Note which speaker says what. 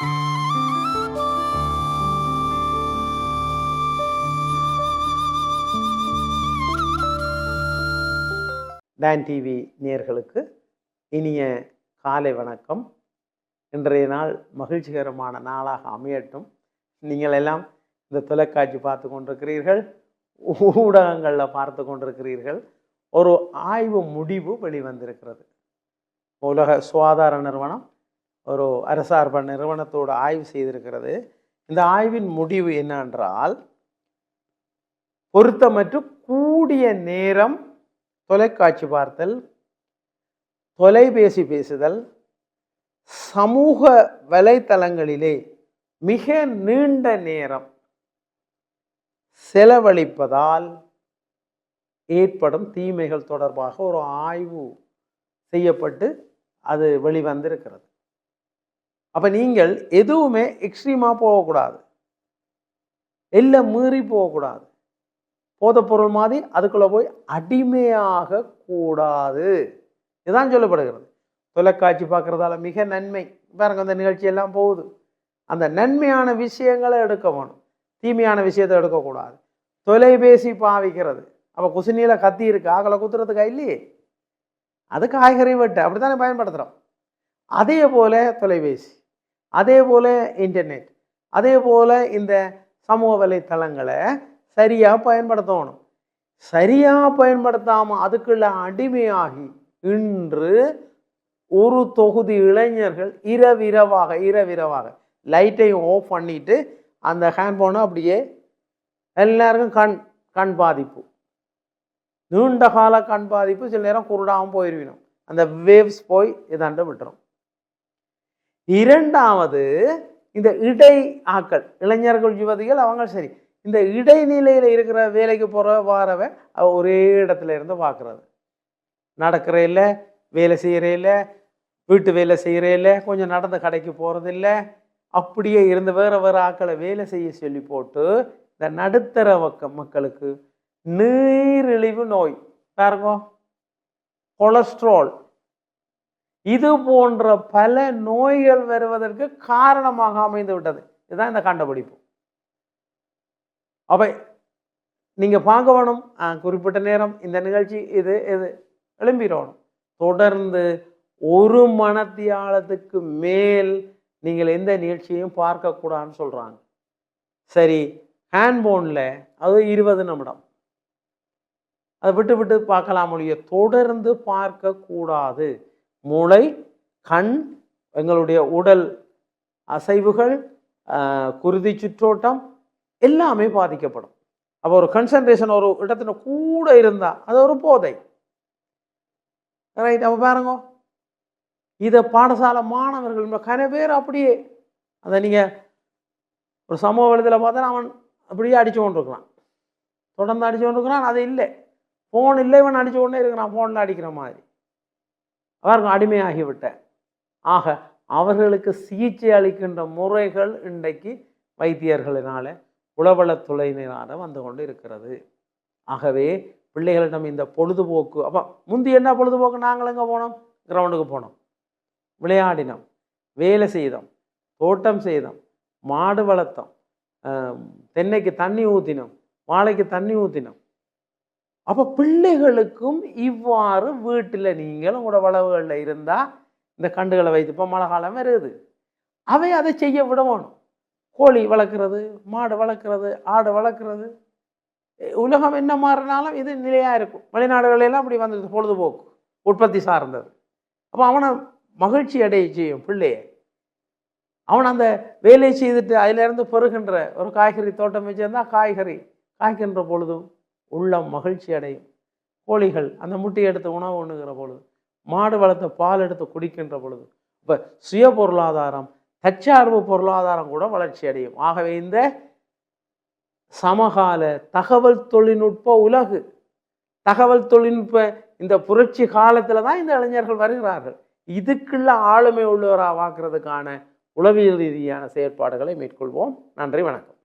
Speaker 1: Don TV நேயர்களுக்கு இனிய காலை வணக்கம். இன்றைய நாள் மகிழ்ச்சிகரமான நாளாக அமையட்டும். நீங்கள் எல்லாம் இந்த தொலைக்காட்சி பார்த்து கொண்டிருக்கிறீர்கள் ஊடகங்களில் பார்த்து கொண்டிருக்கிறீர்கள். ஒரு ஆய்வு முடிவு வெளிவந்திருக்கிறது. உலக சுகாதார நிறுவனம் ஒரு அரசார்ப நிறுவனத்தோடு ஆய்வு செய்திருக்கிறது. இந்த ஆய்வின் முடிவு என்னென்றால் பொருத்தமற்று கூடிய நேரம் தொலைக்காட்சி பார்த்தல் தொலைபேசி பேசுதல் சமூக வலைத்தளங்களிலே மிக நீண்ட நேரம் செலவழிப்பதால் ஏற்படும் தீமைகள் தொடர்பாக ஒரு ஆய்வு செய்யப்பட்டு அது வெளிவந்திருக்கிறது. அப்போ நீங்கள் எதுவுமே எக்ஸ்ட்ரீமாக போகக்கூடாது. எல்லாம் மீறி போகக்கூடாது. போதைப்பொருள் மாதிரி அதுக்குள்ளே போய் அடிமையாக கூடாது. இதுதான் சொல்லப்படுகிறது. தொலைக்காட்சி பார்க்குறதால மிக நன்மை. பாருங்க அந்த நிகழ்ச்சி எல்லாம் போகுது. அந்த நன்மையான விஷயங்களை எடுக்க வேணும். தீமையான விஷயத்தை எடுக்கக்கூடாது. தொலைபேசி பாவிக்கிறது. அப்போ குசினியில் கத்தி இருக்கு. ஆகலை குத்துறதுக்கா இல்லையே? அது காய்கறி வெட்டு. அப்படி தானே பயன்படுத்துகிறோம் அதே போல் தொலைபேசி. அதே போல் இன்டர்நெட் அதே போல் இந்த சமூக வலைத்தளங்களை சரியாக பயன்படுத்தணும். சரியாக பயன்படுத்தாமல் அதுக்குள்ள அடிமையாகி இன்று ஒரு தொகுதி இளைஞர்கள் இரவிரவாக இரவிரவாக லைட்டையும் ஆஃப் பண்ணிட்டு அந்த ஹேண்ட்ஃபோனை அப்படியே எல்லாருக்கும் கண் கண் பாதிப்பு. நீண்ட கால கண் பாதிப்பு சில நேரம் குருடாகவும் போயிருவினோம் அந்த வேவ்ஸ் போய் இதாண்டு விட்டுரும். இரண்டாவது இந்த இடை ஆக்கள் இளைஞர்கள் யுவதிகள் அவங்க சரி இந்த இடைநிலையில் இருக்கிற வேலைக்கு போகிற வாரவ ஒரே இடத்துல இருந்து பார்க்குறது நடக்கிறையில் வேலை செய்கிறையில் வீட்டு வேலை செய்கிறையில் கொஞ்சம் நடந்த கடைக்கு போகிறதில்ல அப்படியே இருந்து வேறு வேறு ஆக்களை வேலை செய்ய சொல்லி போட்டு இந்த நடுத்தர வக்க மக்களுக்கு நீரிழிவு நோய் பாருங்க கொலஸ்ட்ரால் இது போன்ற பல நோய்கள் வருவதற்கு காரணமாக அமைந்து விட்டது. இதுதான் இந்த கண்டுபிடிப்பு. அப்போ நீங்கள் பார்க்க வேணும். குறிப்பிட்ட நேரம் இந்த நிகழ்ச்சி இது இது எழும்பிடணும். தொடர்ந்து ஒரு மணத்தியாலத்துக்கு மேல் நீங்கள் எந்த நிகழ்ச்சியையும் பார்க்கக்கூடாதுன்னு சொல்கிறாங்க சரி ஹேண்ட்போனில் அது இருபது நிமிடம். அதை விட்டு விட்டு பார்க்கலாம் ஒழிய தொடர்ந்து பார்க்கக்கூடாது. மூளை கண் எங்களுடைய உடல் அசைவுகள் குருதி சுற்றோட்டம் எல்லாமே பாதிக்கப்படும். அப்போ ஒரு கன்சன்ட்ரேஷன் ஒரு இடத்துல கூட இருந்தால் அது ஒரு போதை. ரைட் அப்போ பாருங்க. இதை பாடசாலை மாணவர்கள் கன பேர் அப்படியே அதை நீங்கள் ஒரு சமூக வலத்தில் பார்த்தா அவன் அப்படியே அடிச்சு கொண்டிருக்கிறான். தொடர்ந்து அடிச்சு கொண்டிருக்கிறான் அது இல்லை. ஃபோன் இல்லை இவன் அடித்து கொண்டே இருக்கிறான் ஃபோனில் அடிக்கிற மாதிரி. அவர்கள் அடிமையாகிவிட்டேன். ஆக அவர்களுக்கு சிகிச்சை அளிக்கின்ற முறைகள் இன்றைக்கு வைத்தியர்களினால உளவளத்துறையினால வந்து கொண்டு இருக்கிறது ஆகவே பிள்ளைகளிடம் இந்த பொழுதுபோக்கு அப்போ முந்தி என்ன பொழுதுபோக்கு? நாங்கள் எங்கே போனோம்? கிரவுண்டுக்கு போனோம். விளையாடினோம். வேலை செய்தோம். தோட்டம் செய்தோம். மாடு வளர்த்தோம். தென்னைக்கு தண்ணி ஊற்றினோம் வாழைக்கு தண்ணி ஊற்றினோம் அப்போ பிள்ளைகளுக்கும் இவ்வாறு வீட்டில் நீங்கள் உங்களோட வளவுகளில் இருந்தால் இந்த கண்டுகளை வைத்து இப்போ மழை காலம் வருது. அவை அதை செய்ய விடணும். கோழி வளர்க்குறது மாடு வளர்க்குறது ஆடு வளர்க்குறது. உலகம் என்ன மாறினாலும் இது நிலையாக இருக்கும். வெளிநாடுகளெல்லாம் அப்படி வந்துடுது பொழுதுபோக்கு உற்பத்தி சார்ந்தது. அப்போ அவனை மகிழ்ச்சி அடைய செய்யும் பிள்ளைய. அவன் அந்த வேலையை செய்துட்டு அதிலேருந்து பெறுகின்ற ஒரு காய்கறி தோட்டம் வச்சிருந்தா காய்கறி காய்க்கின்ற பொழுதும் உள்ளம் மகிழ்ச்சி அடையும். கோழிகள் அந்த முட்டையை எடுத்து உணவு உண்ணுகிற பொழுது மாடு வளர்த்த பால் எடுத்து குடிக்கின்ற பொழுது இப்போ சுய பொருளாதாரம் தற்சார்பு பொருளாதாரம் கூட வளர்ச்சி அடையும். ஆகவே இந்த சமகால தகவல் தொழில்நுட்ப உலகு தகவல் தொழில்நுட்ப இந்த புரட்சி காலத்தில் தான் இந்த இளைஞர்கள் வருகிறார்கள். இதுக்குள்ள ஆளுமை உள்ளவராக வாக்குறதுக்கான உளவியல் ரீதியான செயற்பாடுகளை மேற்கொள்வோம். நன்றி வணக்கம்.